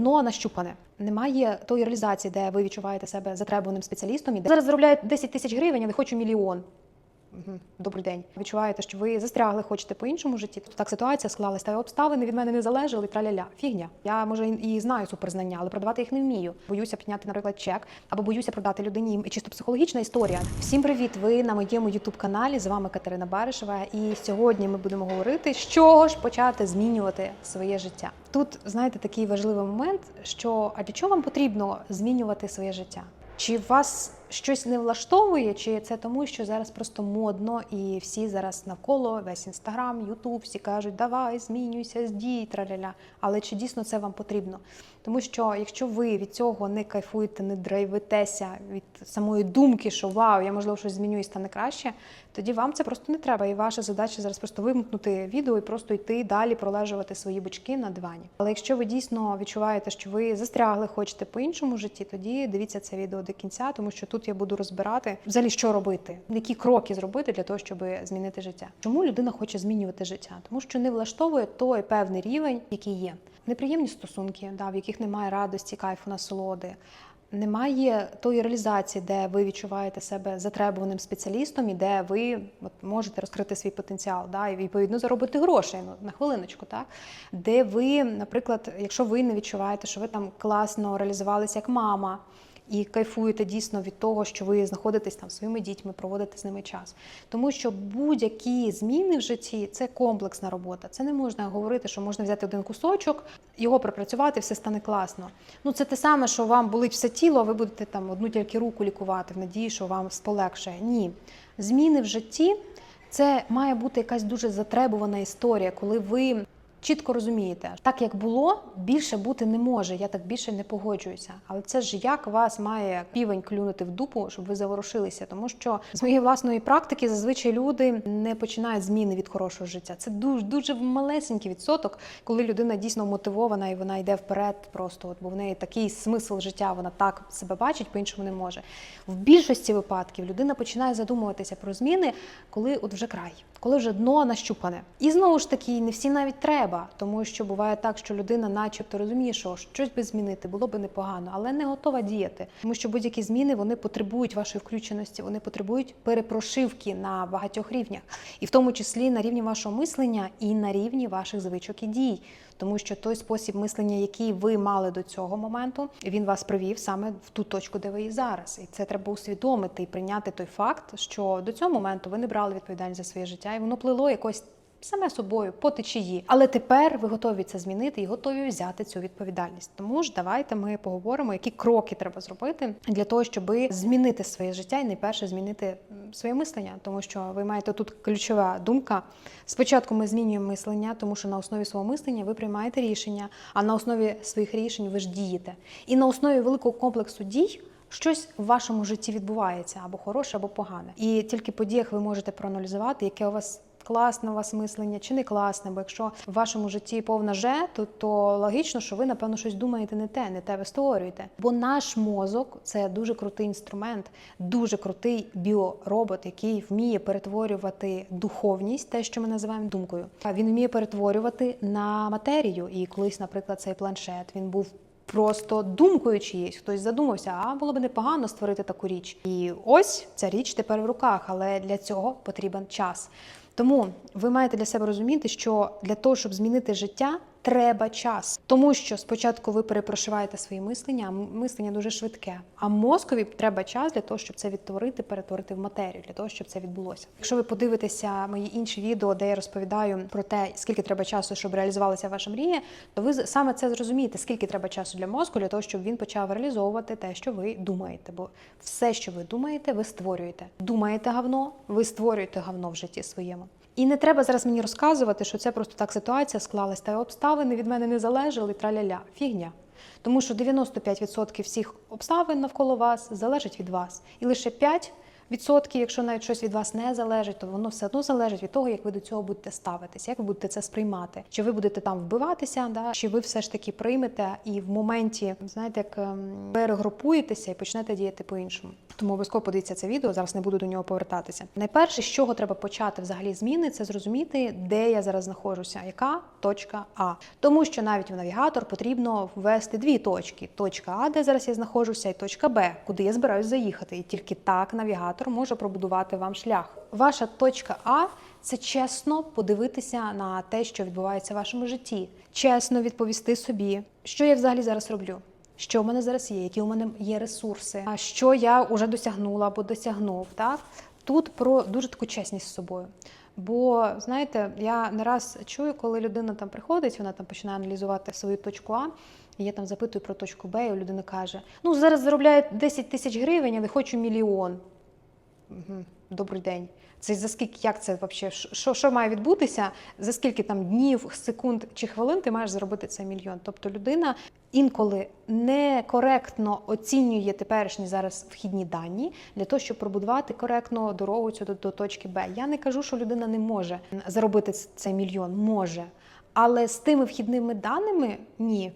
дно нащупане. Немає тої реалізації, де ви відчуваєте себе затребуваним спеціалістом. І де зараз заробляють 10 тисяч гривень, але хочу мільйон. Добрий день. Відчуваєте, що ви застрягли, хочете по іншому житті. Тобто Так ситуація склалась, та обставини від мене не залежали. Траля-ля. Фігня. Я може і знаю суперзнання, але продавати їх не вмію. Боюся підняти, наприклад, чек або боюся продати людині. Чисто психологічна історія. Всім привіт! Ви на моєму ютуб каналі. З вами Катерина Баришева. І сьогодні ми будемо говорити, з чого ж почати змінювати своє життя. Тут знаєте такий важливий момент, що а для чого вам потрібно змінювати своє життя? Чи вас щось не влаштовує, чи це тому, що зараз просто модно, і всі зараз навколо весь інстаграм, Ютуб, всі кажуть, давай, змінюйся, здій, траляля. Але чи дійсно це вам потрібно? Тому що якщо ви від цього не кайфуєте, не драйвитеся від самої думки, що вау, я можливо щось зміню і стане краще, тоді вам це просто не треба. І ваша задача зараз просто вимкнути відео і просто йти далі, пролежувати свої бочки на дивані. Але якщо ви дійсно відчуваєте, що ви застрягли, хочете по іншому житті, тоді дивіться це відео до кінця, тому що тут я буду розбирати взагалі, що робити, які кроки зробити для того, щоб змінити життя. Чому людина хоче змінювати життя? Тому що не влаштовує той певний рівень, який є. Неприємні стосунки, да, в яких немає радості, кайфу, насолоди. Немає тої реалізації, де ви відчуваєте себе затребуваним спеціалістом, і де ви от, можете розкрити свій потенціал, да, і відповідно заробити грошей ну, на хвилиночку, так де ви, наприклад, якщо ви не відчуваєте, що ви там класно реалізувалися як мама. І кайфуєте дійсно від того, що ви знаходитесь там своїми дітьми, проводите з ними час. Тому що будь-які зміни в житті це комплексна робота. Це не можна говорити, що можна взяти один кусочок, його пропрацювати, все стане класно. Ну це те саме, що вам болить все тіло, а ви будете там одну тільки руку лікувати в надії, що вам полегшає. Ні, зміни в житті це має бути якась дуже затребувана історія, коли ви. Чітко розумієте, так як було, більше бути не може. Я так більше не погоджуюся. Але це ж як вас має півень клюнути в дупу, щоб ви заворушилися. Тому що з моєї власної практики зазвичай люди не починають зміни від хорошого життя. Це дуже дуже малесенький відсоток, коли людина дійсно мотивована і вона йде вперед, просто от бо в неї такий смисл життя, вона так себе бачить, по-іншому не може. В більшості випадків людина починає задумуватися про зміни, коли от вже край, коли вже дно нащупане. І знову ж таки, не всі навіть треба, тому що буває так, що людина, начебто, розуміє, що щось би змінити було би непогано, але не готова діяти. Тому що будь-які зміни вони потребують вашої включеності, вони потребують перепрошивки на багатьох рівнях, і в тому числі на рівні вашого мислення і на рівні ваших звичок і дій. Тому що той спосіб мислення, який ви мали до цього моменту, він вас привів саме в ту точку, де ви є зараз. І це треба усвідомити і прийняти той факт, що до цього моменту ви не брали відповідальність за своє життя, і воно плило якось саме собою по течії. Але тепер ви готові це змінити і готові взяти цю відповідальність. Тому ж давайте ми поговоримо, які кроки треба зробити для того, щоб змінити своє життя і найперше змінити своє мислення, тому що ви маєте тут ключова думка. Спочатку ми змінюємо мислення, тому що на основі свого мислення ви приймаєте рішення, а на основі своїх рішень ви ж дієте. І на основі великого комплексу дій. Щось в вашому житті відбувається або хороше, або погане. І тільки по діях ви можете проаналізувати, яке у вас класне у вас мислення чи не класне. Бо якщо в вашому житті повна же, то, то логічно, що ви напевно щось думаєте не те, не те ви створюєте. Бо наш мозок це дуже крутий інструмент, дуже крутий біоробот, який вміє перетворювати духовність, те, що ми називаємо думкою. А він вміє перетворювати на матерію. І колись, наприклад, цей планшет він був. Просто думкою чиєсь, хтось задумався, а було б непогано створити таку річ. І ось ця річ тепер в руках, але для цього потрібен час. Тому ви маєте для себе розуміти, що для того, щоб змінити життя, треба час. Тому що спочатку ви перепрошиваєте свої мислення, а мислення дуже швидке. А мозкові треба час для того, щоб це відтворити, перетворити в матерію, для того, щоб це відбулося. Якщо ви подивитеся мої інші відео, де я розповідаю про те, скільки треба часу, щоб реалізувалася ваша мрія, то ви саме це зрозумієте, скільки треба часу для мозку, для того, щоб він почав реалізовувати те, що ви думаєте. Бо все, що ви думаєте, ви створюєте. Думаєте говно, ви створюєте говно в житті своєму. І не треба зараз мені розказувати, що це просто так ситуація склалась, та обставини від мене не залежали, траля-ля. Фігня. Тому що 95% всіх обставин навколо вас залежить від вас. І лише 5% відсотки, якщо навіть щось від вас не залежить, то воно все одно залежить від того, як ви до цього будете ставитись, як ви будете це сприймати. Чи ви будете там вбиватися, да? чи ви все ж таки приймете і в моменті, знаєте, як ем, перегрупуєтеся і почнете діяти по-іншому. Тому обов'язково подивіться це відео. Зараз не буду до нього повертатися. Найперше, з чого треба почати взагалі зміни, це зрозуміти, де я зараз знаходжуся, яка точка А. Тому що навіть в навігатор потрібно ввести дві точки: точка А, де зараз я знаходжуся, і точка Б, куди я збираюсь заїхати. І тільки так навігатор може пробудувати вам шлях. Ваша точка А. Це чесно подивитися на те, що відбувається в вашому житті, чесно відповісти собі, що я взагалі зараз роблю, що в мене зараз є, які у мене є ресурси, а що я вже досягнула або досягнув. Так тут про дуже таку чесність з собою. Бо знаєте, я не раз чую, коли людина там приходить, вона там починає аналізувати свою точку А. І я там запитую про точку Б, і людина каже: ну зараз заробляє 10 тисяч гривень, але хочу мільйон. Добрий день. Це за скільки, як це взагалі? Що, що має відбутися? За скільки там днів, секунд чи хвилин ти маєш заробити цей мільйон? Тобто людина інколи некоректно оцінює теперішні зараз вхідні дані для того, щоб пробудувати коректно дорогу цю до, до точки Б. Я не кажу, що людина не може заробити цей мільйон, може. Але з тими вхідними даними ні.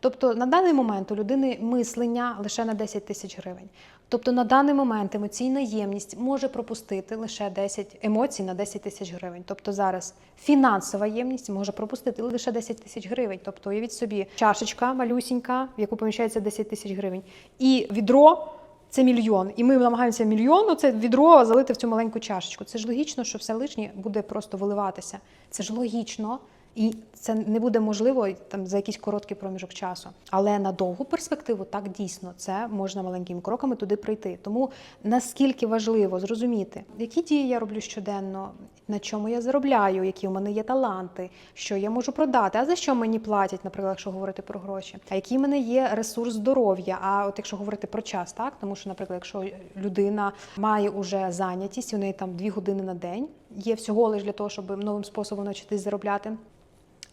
Тобто на даний момент у людини мислення лише на 10 тисяч гривень. Тобто на даний момент емоційна ємність може пропустити лише 10 емоцій на 10 тисяч гривень. Тобто зараз фінансова ємність може пропустити лише 10 тисяч гривень. Тобто уявіть собі чашечка малюсінька, в яку поміщається 10 тисяч гривень, і відро. Це мільйон, і ми намагаємося мільйон це відро залити в цю маленьку чашечку. Це ж логічно, що все лишнє буде просто виливатися. Це ж логічно. І це не буде можливо там за якийсь короткий проміжок часу. Але на довгу перспективу так дійсно це можна маленькими кроками туди прийти. Тому наскільки важливо зрозуміти, які дії я роблю щоденно, на чому я заробляю, які у мене є таланти, що я можу продати, а за що мені платять, наприклад, якщо говорити про гроші, а який в мене є ресурс здоров'я. А от якщо говорити про час, так тому що, наприклад, якщо людина має уже зайнятість, у неї там дві години на день, є всього лише для того, щоб новим способом навчитись заробляти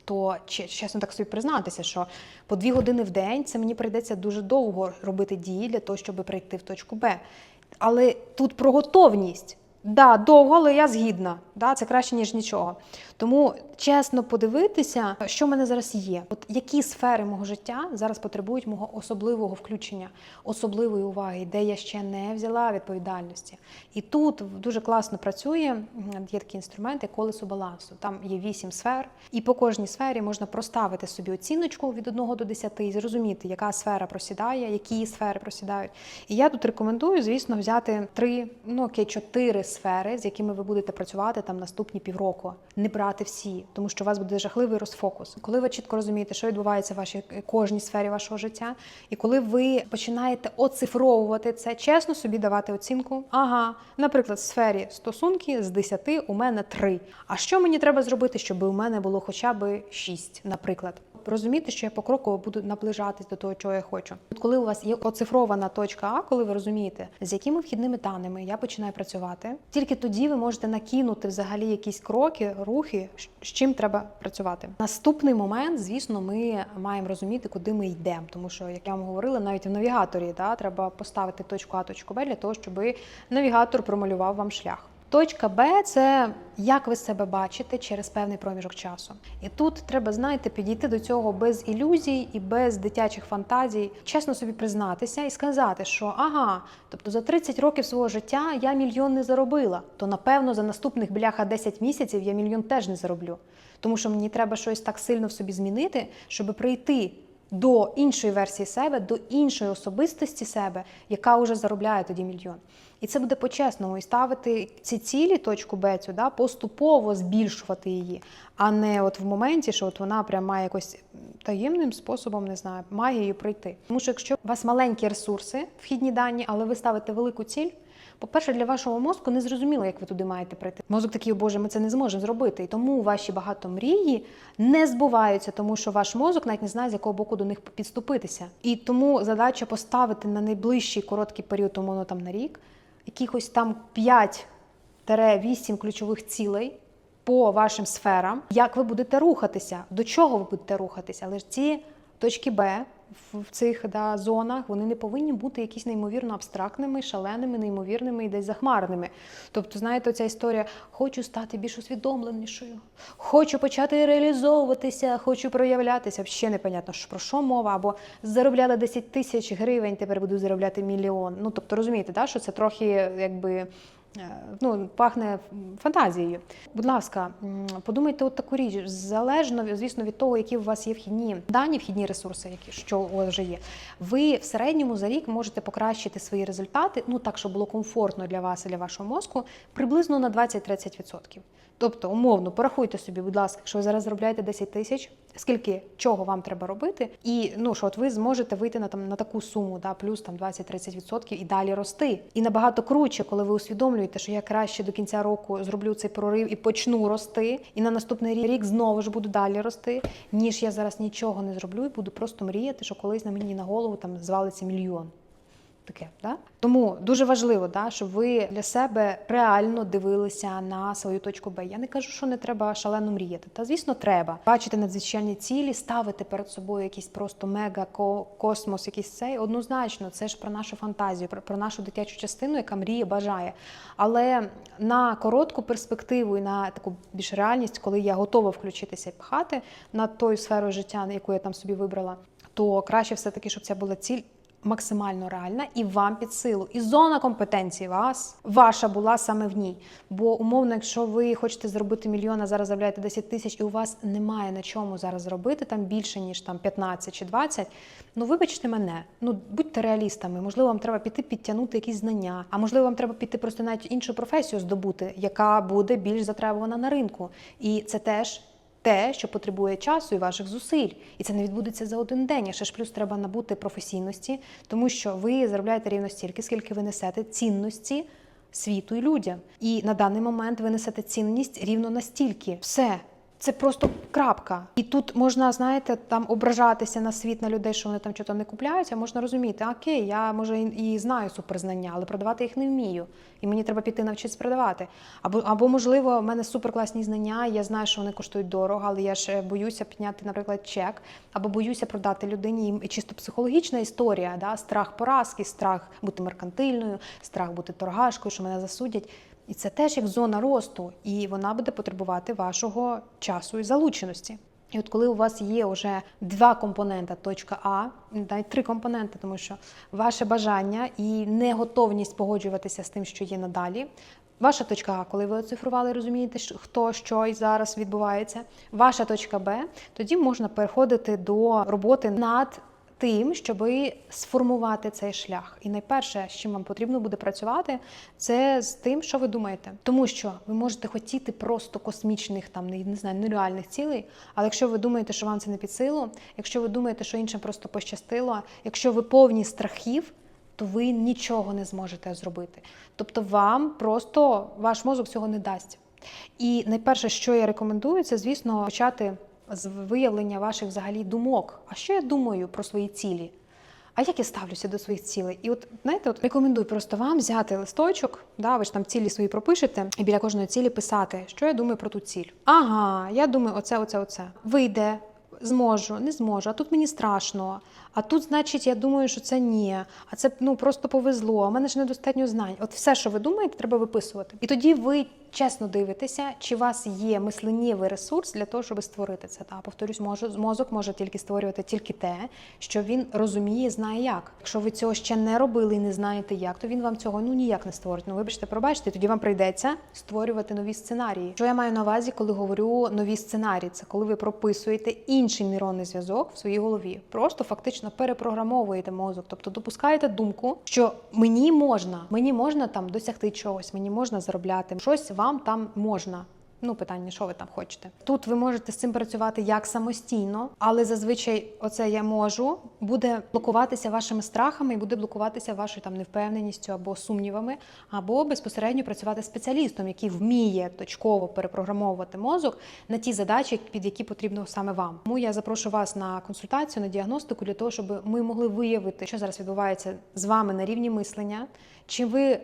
то чесно так собі признатися, що по дві години в день це мені прийдеться дуже довго робити дії для того, щоб прийти в точку Б. Але тут про готовність. Да, довго, але я згідна. Да, Це краще, ніж нічого. Тому чесно подивитися, що в мене зараз є. От які сфери мого життя зараз потребують мого особливого включення, особливої уваги, де я ще не взяла відповідальності. І тут дуже класно працює. Є такий інструмент, як колесо балансу. Там є вісім сфер, і по кожній сфері можна проставити собі оціночку від 1 до 10 і зрозуміти, яка сфера просідає, які сфери просідають. І я тут рекомендую, звісно, взяти три, ну окей, чотири сфери, з якими ви будете працювати там наступні півроку, не брати всі, тому що у вас буде жахливий розфокус. Коли ви чітко розумієте, що відбувається в вашій кожній сфері вашого життя, і коли ви починаєте оцифровувати це, чесно собі давати оцінку. Ага, наприклад, в сфері стосунки з 10 у мене 3. А що мені треба зробити, щоб у мене було хоча б 6, наприклад? Розуміти, що я покроково буду наближатись до того, чого я хочу. От коли у вас є оцифрована точка А, коли ви розумієте, з якими вхідними даними я починаю працювати, тільки тоді ви можете накинути взагалі якісь кроки, рухи, з чим треба працювати. Наступний момент, звісно, ми маємо розуміти, куди ми йдемо, тому що, як я вам говорила, навіть в навігаторі да, треба поставити точку А, точку Б для того, щоб навігатор промалював вам шлях. Точка Б це як ви себе бачите через певний проміжок часу. І тут треба, знаєте, підійти до цього без ілюзій і без дитячих фантазій, чесно собі признатися і сказати, що ага, тобто за 30 років свого життя я мільйон не заробила, то напевно за наступних бляха 10 місяців я мільйон теж не зароблю. Тому що мені треба щось так сильно в собі змінити, щоб прийти. До іншої версії себе, до іншої особистості себе, яка вже заробляє тоді мільйон. І це буде по-чесному і ставити ці цілі, точку Б цю, да, поступово збільшувати її, а не от в моменті, що от вона прям має якось таємним способом, не знаю, магією пройти. Тому що якщо у вас маленькі ресурси, вхідні дані, але ви ставите велику ціль. По-перше, для вашого мозку не зрозуміло, як ви туди маєте прийти. Мозок такий, Боже, ми це не зможемо зробити. І тому ваші багато мрії не збуваються, тому що ваш мозок навіть не знає, з якого боку до них підступитися. І тому задача поставити на найближчий короткий період, тому там на рік, якихось там 5-8 ключових цілей по вашим сферам, як ви будете рухатися, до чого ви будете рухатися. Але ж ці точки Б в цих да, зонах вони не повинні бути якісь неймовірно абстрактними, шаленими, неймовірними і десь захмарними. Тобто, знаєте, ця історія хочу стати більш усвідомленішою, хочу почати реалізовуватися, хочу проявлятися. Ще непонятно, що про що мова, або заробляла 10 тисяч гривень, тепер буду заробляти мільйон. Ну тобто розумієте, да, що це трохи якби. Е, Ну, пахне фантазією. Будь ласка, подумайте от таку річ. Залежно, звісно, від того, які у вас є вхідні дані, вхідні ресурси, які що у вас вже є. Ви в середньому за рік можете покращити свої результати, ну так, щоб було комфортно для вас і для вашого мозку, приблизно на 20-30%. Тобто, умовно, порахуйте собі, будь ласка, якщо ви зараз заробляєте 10 тисяч, скільки чого вам треба робити, і ну що от ви зможете вийти на там на таку суму, да, плюс там 20-30% і далі рости. І набагато круче, коли ви усвідомлюєте, що я краще до кінця року зроблю цей прорив і почну рости, і на наступний рік знову ж буду далі рости, ніж я зараз нічого не зроблю і буду просто мріяти, що колись на мені на голову там звалиться мільйон. Таке, да? Тому дуже важливо, да, щоб ви для себе реально дивилися на свою точку Б. Я не кажу, що не треба шалено мріяти. Та звісно, треба бачити надзвичайні цілі, ставити перед собою якийсь просто мега ко- космос, якийсь цей. Однозначно, це ж про нашу фантазію, про, про нашу дитячу частину, яка мріє, бажає. Але на коротку перспективу і на таку більш реальність, коли я готова включитися і пхати на тою сферу життя, яку я там собі вибрала, то краще все таки, щоб це була ціль максимально реальна і вам під силу. І зона компетенції вас ваша була саме в ній. Бо умовно, якщо ви хочете зробити мільйон, а зараз заробляєте 10 тисяч, і у вас немає на чому зараз зробити там більше ніж там 15 чи 20, Ну вибачте мене, ну будьте реалістами. Можливо, вам треба піти підтягнути якісь знання, а можливо, вам треба піти просто навіть іншу професію здобути, яка буде більш затребувана на ринку. І це теж те, що потребує часу і ваших зусиль. І це не відбудеться за один день. А ще ж плюс треба набути професійності, тому що ви заробляєте рівно стільки, скільки ви несете цінності світу і людям. І на даний момент ви несете цінність рівно настільки. Все. Це просто крапка. І тут можна, знаєте, там ображатися на світ на людей, що вони там щось не купляють, а можна розуміти, окей, я може і знаю суперзнання, але продавати їх не вмію. І мені треба піти навчитися продавати. Або, або можливо, в мене суперкласні знання, я знаю, що вони коштують дорого, але я ж боюся підняти, наприклад, чек, або боюся продати людині І чисто психологічна історія, да? страх поразки, страх бути меркантильною, страх бути торгашкою, що мене засудять. І це теж як зона росту, і вона буде потребувати вашого часу і залученості. І от коли у вас є вже два компоненти, точка А, навіть три компоненти, тому що ваше бажання і неготовність погоджуватися з тим, що є надалі. Ваша точка А, коли ви оцифрували, розумієте, хто що і зараз відбувається. Ваша точка Б, тоді можна переходити до роботи над тим, щоб сформувати цей шлях. І найперше, з чим вам потрібно буде працювати, це з тим, що ви думаєте. Тому що ви можете хотіти просто космічних, там не, знаю, нереальних цілей. Але якщо ви думаєте, що вам це не під силу, якщо ви думаєте, що іншим просто пощастило, якщо ви повні страхів. То ви нічого не зможете зробити. Тобто вам просто ваш мозок цього не дасть. І найперше, що я рекомендую, це, звісно, почати з виявлення ваших взагалі думок. А що я думаю про свої цілі? А як я ставлюся до своїх цілей? І от знаєте, от рекомендую просто вам взяти листочок, да, ви ж там цілі свої пропишете, і біля кожної цілі писати, що я думаю про ту ціль. Ага, я думаю, оце, оце, оце. Вийде, зможу, не зможу, а тут мені страшно. А тут, значить, я думаю, що це ні. А це ну просто повезло. А в мене ж недостатньо знань. От все, що ви думаєте, треба виписувати. І тоді ви чесно дивитеся, чи у вас є мисленнєвий ресурс для того, щоб створити це. Та повторюсь, може мозок може тільки створювати тільки те, що він розуміє, знає як. Якщо ви цього ще не робили і не знаєте як, то він вам цього ну ніяк не створить. Ну вибачте, пробачте, тоді вам прийдеться створювати нові сценарії. Що я маю на увазі, коли говорю нові сценарії? Це коли ви прописуєте інший нейронний зв'язок в своїй голові. Просто фактично перепрограмовуєте мозок, тобто допускаєте думку, що мені можна, мені можна там досягти чогось, мені можна заробляти, щось вам там можна. Ну, питання, що ви там хочете. Тут ви можете з цим працювати як самостійно, але зазвичай оце я можу буде блокуватися вашими страхами і буде блокуватися вашою там невпевненістю або сумнівами, або безпосередньо працювати спеціалістом, який вміє точково перепрограмовувати мозок на ті задачі, під які потрібно саме вам. Тому я запрошую вас на консультацію, на діагностику для того, щоб ми могли виявити, що зараз відбувається з вами на рівні мислення, чи ви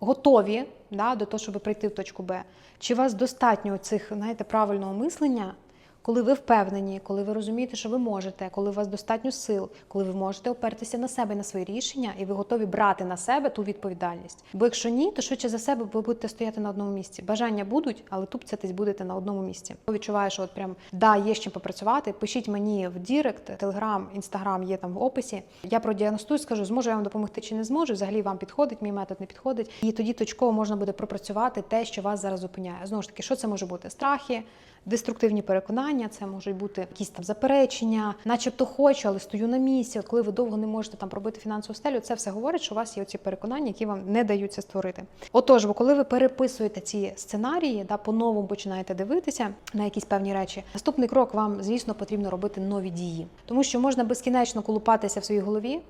готові да, до того, щоб прийти в точку Б. Чи у вас достатньо цих, знаєте, правильного мислення, Коли ви впевнені, коли ви розумієте, що ви можете, коли у вас достатньо сил, коли ви можете опертися на себе на свої рішення, і ви готові брати на себе ту відповідальність. Бо якщо ні, то швидше за себе ви будете стояти на одному місці. Бажання будуть, але тупцятись будете на одному місці. Відчуваю, що от прям да, є з чим попрацювати. Пишіть мені в Дірект, Телеграм, Інстаграм є там в описі. Я продіагностую, скажу, зможу я вам допомогти чи не зможу. Взагалі вам підходить, мій метод не підходить. І тоді точково можна буде пропрацювати те, що вас зараз зупиняє. Знову ж таки, що це може бути? Страхи. Деструктивні переконання, це можуть бути якісь там заперечення, начебто хочу, але стою на місці. От коли ви довго не можете там пробити фінансову стелю, це все говорить, що у вас є оці переконання, які вам не дають це створити. Отож, бо коли ви переписуєте ці сценарії, да, по-новому починаєте дивитися на якісь певні речі, наступний крок вам, звісно, потрібно робити нові дії, тому що можна безкінечно колупатися в своїй голові.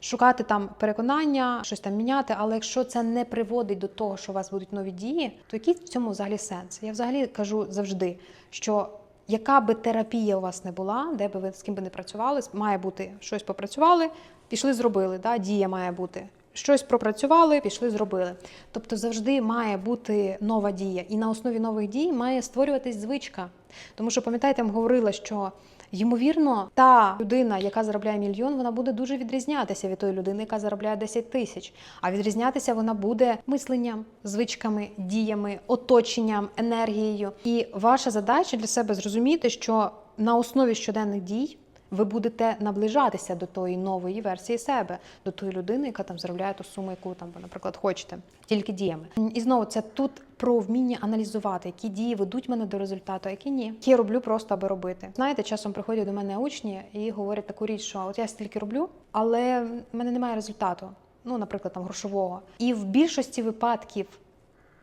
Шукати там переконання, щось там міняти, але якщо це не приводить до того, що у вас будуть нові дії, то який в цьому взагалі сенс? Я взагалі кажу завжди, що яка би терапія у вас не була, де би ви з ким би не працювали, має бути щось попрацювали, пішли, зробили. Да? Дія має бути. Щось пропрацювали, пішли, зробили. Тобто завжди має бути нова дія, і на основі нових дій має створюватись звичка. Тому що пам'ятаєте, я говорила, що Ймовірно, та людина, яка заробляє мільйон, вона буде дуже відрізнятися від тої людини, яка заробляє 10 тисяч. А відрізнятися вона буде мисленням, звичками, діями, оточенням, енергією. І ваша задача для себе зрозуміти, що на основі щоденних дій. Ви будете наближатися до тої нової версії себе, до тої людини, яка там заробляє ту суму, яку там ви, наприклад, хочете, тільки діями. І знову це тут про вміння аналізувати, які дії ведуть мене до результату, а які ні. Які я роблю просто аби робити. Знаєте, часом приходять до мене учні і говорять таку річ, що от я стільки роблю, але в мене немає результату. Ну, наприклад, там грошового. І в більшості випадків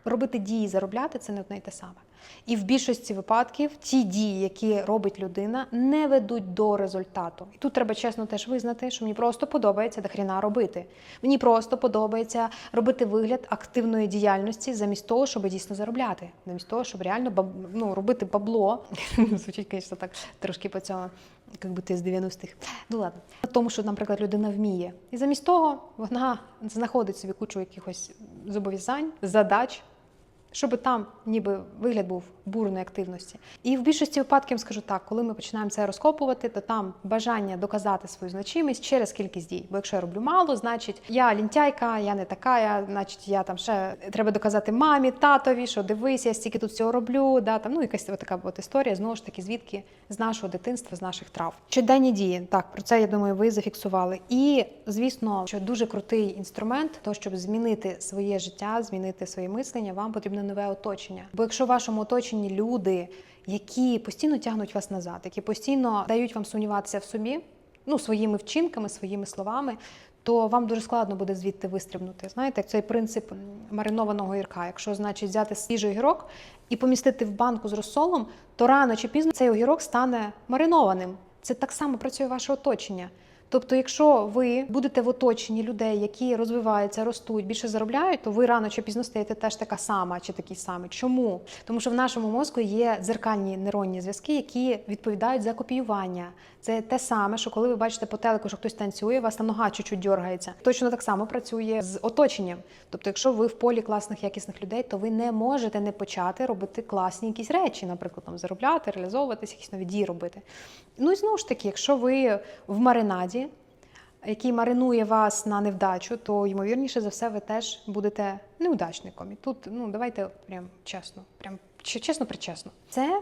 робити дії, заробляти це не одне й те саме. І в більшості випадків ті дії, які робить людина, не ведуть до результату. І тут треба чесно теж визнати, що мені просто подобається дохріна робити. Мені просто подобається робити вигляд активної діяльності замість того, щоб дійсно заробляти, замість того, щоб реально баб... ну, робити бабло. Звучить, звісно, так трошки по цьому. Як би ти з 90-х. Ну ладно. Тому, що, наприклад, людина вміє. І замість того вона знаходить собі кучу якихось зобов'язань, задач, щоб там ніби вигляд був бурної активності. І в більшості випадків скажу так, коли ми починаємо це розкопувати, то там бажання доказати свою значимість через кількість дій. Бо якщо я роблю мало, значить я лінтяйка, я не така, я, значить, я там ще треба доказати мамі, татові, що дивись, я стільки тут всього роблю. Да, там, ну, якась така от історія, знову ж таки, звідки з нашого дитинства, з наших трав. Щоденні дії, так, про це я думаю, ви зафіксували. І звісно, що дуже крутий інструмент, то щоб змінити своє життя, змінити своє мислення, вам потрібно нове оточення. Бо якщо в вашому оточенні люди, які постійно тягнуть вас назад, які постійно дають вам сумніватися в собі, ну своїми вчинками, своїми словами. То вам дуже складно буде звідти вистрибнути. Знаєте, цей принцип маринованого гірка. Якщо значить взяти свіжий огірок і помістити в банку з розсолом, то рано чи пізно цей огірок стане маринованим. Це так само працює ваше оточення. Тобто, якщо ви будете в оточенні людей, які розвиваються, ростуть, більше заробляють, то ви рано чи пізно стаєте теж така сама чи такий самий. Чому? Тому що в нашому мозку є дзеркальні нейронні зв'язки, які відповідають за копіювання. Це те саме, що коли ви бачите по телеку, що хтось танцює, у вас там нога чуть-чуть дергається. Точно так само працює з оточенням. Тобто, якщо ви в полі класних якісних людей, то ви не можете не почати робити класні якісь речі, наприклад, там заробляти, реалізовуватись, якісь нові дії робити. Ну і знову ж таки, якщо ви в маринаді, який маринує вас на невдачу, то ймовірніше за все ви теж будете неудачником. І тут ну давайте прям чесно, прям чесно причесно. Це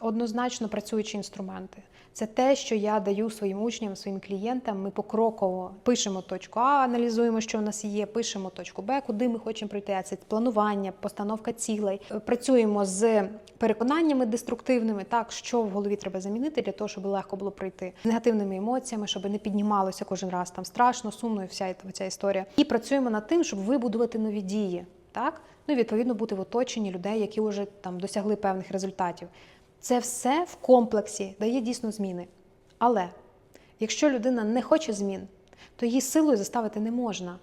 однозначно працюючі інструменти. Це те, що я даю своїм учням, своїм клієнтам. Ми покроково пишемо точку А, аналізуємо, що в нас є, пишемо точку Б, куди ми хочемо прийти. А це планування, постановка цілей. Працюємо з переконаннями деструктивними, так що в голові треба замінити для того, щоб легко було пройти з негативними емоціями, щоб не піднімалося кожен раз там страшно, сумно і вся ця історія. І працюємо над тим, щоб вибудувати нові дії. Так, ну і відповідно бути в оточенні людей, які вже там досягли певних результатів. Це все в комплексі дає дійсно зміни. Але якщо людина не хоче змін, то її силою заставити не можна.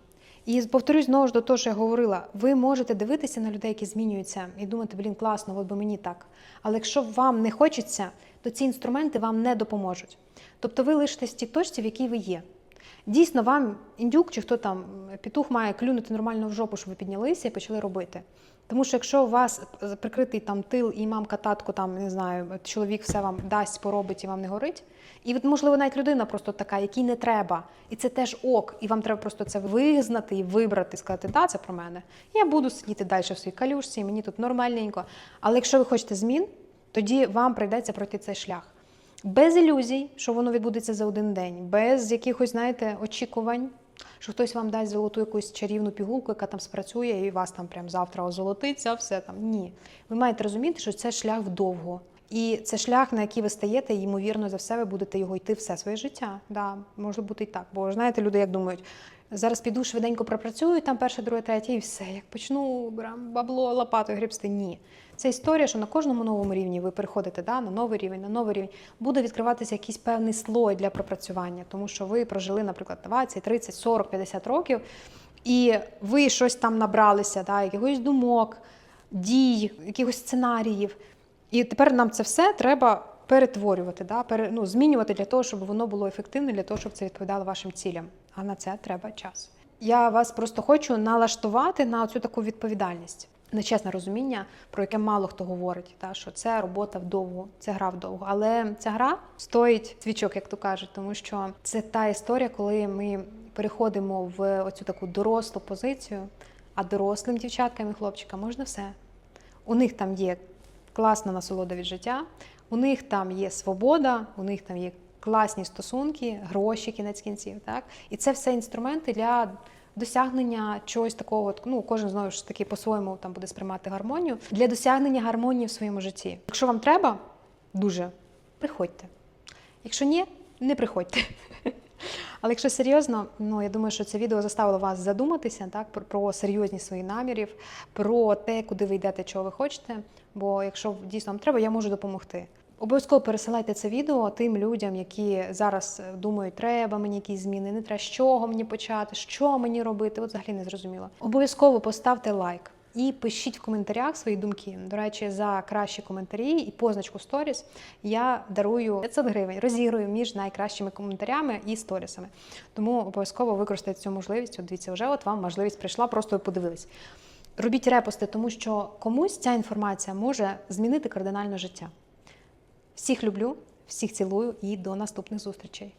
І повторюсь знову ж до того, що я говорила, ви можете дивитися на людей, які змінюються, і думати, блін, класно, от би мені так. Але якщо вам не хочеться, то ці інструменти вам не допоможуть. Тобто ви лишитесь в тій точці, в якій ви є. Дійсно, вам індюк чи хто там петух має клюнути нормально в жопу, щоб ви піднялися і почали робити. Тому що якщо у вас прикритий там тил і мамка, татко, там не знаю, чоловік все вам дасть, поробить і вам не горить. І можливо, навіть людина просто така, якій не треба, і це теж ок, і вам треба просто це визнати і вибрати, сказати, да, це про мене. Я буду сидіти далі в своїй калюшці, мені тут нормальненько. Але якщо ви хочете змін, тоді вам прийдеться пройти цей шлях. Без ілюзій, що воно відбудеться за один день, без якихось, знаєте, очікувань, що хтось вам дасть золоту якусь чарівну пігулку, яка там спрацює, і вас там прям завтра озолотиться, все там. Ні. Ви маєте розуміти, що це шлях вдовго. І це шлях, на який ви стаєте, і, ймовірно, за все ви будете його йти все своє життя. Да, може бути і так. Бо знаєте, люди як думають, зараз піду швиденько пропрацюю, там перше, друге, третє, і все. Як почну бабло лопатою грібсти. Ні. Це історія, що на кожному новому рівні ви переходите да, на новий рівень, на новий рівень, буде відкриватися якийсь певний слой для пропрацювання, тому що ви прожили, наприклад, 20, 30, 40, 50 років, і ви щось там набралися, да, якихось думок, дій, якихось сценаріїв. І тепер нам це все треба перетворювати, да, пере, ну, змінювати для того, щоб воно було ефективне, для того, щоб це відповідало вашим цілям. А на це треба час. Я вас просто хочу налаштувати на цю таку відповідальність. Нечесне розуміння, про яке мало хто говорить, та що це робота вдовго, це гра вдовго. Але ця гра стоїть свічок, як то кажуть, тому що це та історія, коли ми переходимо в оцю таку дорослу позицію, а дорослим дівчаткам і хлопчикам можна все. У них там є класна насолода від життя, у них там є свобода, у них там є класні стосунки, гроші, кінець кінців. Так? І це все інструменти для досягнення чогось такого. Ну, кожен знову ж таки по-своєму там буде сприймати гармонію для досягнення гармонії в своєму житті. Якщо вам треба, дуже приходьте. Якщо ні, не приходьте. Але якщо серйозно, ну я думаю, що це відео заставило вас задуматися так про, про серйозність своїх намірів, про те, куди ви йдете, чого ви хочете. Бо якщо дійсно вам треба, я можу допомогти. Обов'язково пересилайте це відео тим людям, які зараз е, думають, треба мені якісь зміни, не треба з чого мені почати, що мені робити. От взагалі не зрозуміло. Обов'язково поставте лайк. І пишіть в коментарях свої думки. До речі, за кращі коментарі і позначку сторіс я дарую 500 гривень, розіграю між найкращими коментарями і сторісами. Тому обов'язково використайте цю можливість. От дивіться, вже от вам можливість прийшла, просто ви подивились. Робіть репости, тому що комусь ця інформація може змінити кардинально життя. Всіх люблю, всіх цілую і до наступних зустрічей.